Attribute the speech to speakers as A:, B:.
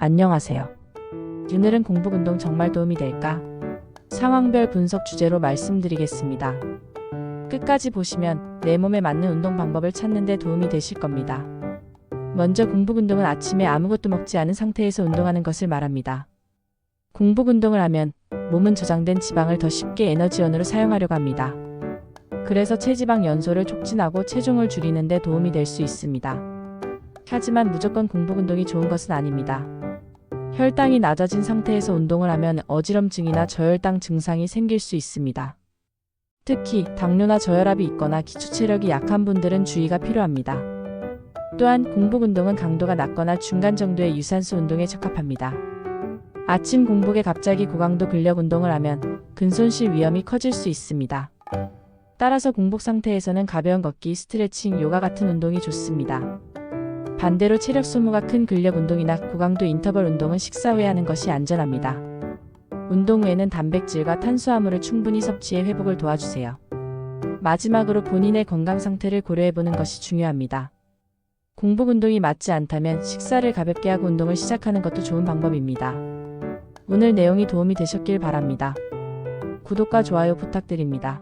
A: 안녕하세요. 오늘은 공복 운동 정말 도움이 될까? 상황별 분석 주제로 말씀드리겠습니다. 끝까지 보시면 내 몸에 맞는 운동 방법을 찾는 데 도움이 되실 겁니다. 먼저 공복 운동은 아침에 아무것도 먹지 않은 상태에서 운동하는 것을 말합니다. 공복 운동을 하면 몸은 저장된 지방을 더 쉽게 에너지원으로 사용하려고 합니다. 그래서 체지방 연소를 촉진하고 체중을 줄이는 데 도움이 될 수 있습니다. 하지만 무조건 공복 운동이 좋은 것은 아닙니다. 혈당이 낮아진 상태에서 운동을 하면 어지럼증이나 저혈당 증상이 생길 수 있습니다. 특히 당뇨나 저혈압이 있거나 기초 체력이 약한 분들은 주의가 필요합니다. 또한 공복 운동은 강도가 낮거나 중간 정도의 유산소 운동에 적합합니다. 아침 공복에 갑자기 고강도 근력 운동을 하면 근손실 위험이 커질 수 있습니다. 따라서 공복 상태에서는 가벼운 걷기, 스트레칭, 요가 같은 운동이 좋습니다. 반대로 체력 소모가 큰 근력 운동이나 고강도 인터벌 운동은 식사 후에 하는 것이 안전합니다. 운동 후에는 단백질과 탄수화물을 충분히 섭취해 회복을 도와주세요. 마지막으로 본인의 건강 상태를 고려해 보는 것이 중요합니다. 공복 운동이 맞지 않다면 식사를 가볍게 하고 운동을 시작하는 것도 좋은 방법입니다. 오늘 내용이 도움이 되셨길 바랍니다. 구독과 좋아요 부탁드립니다.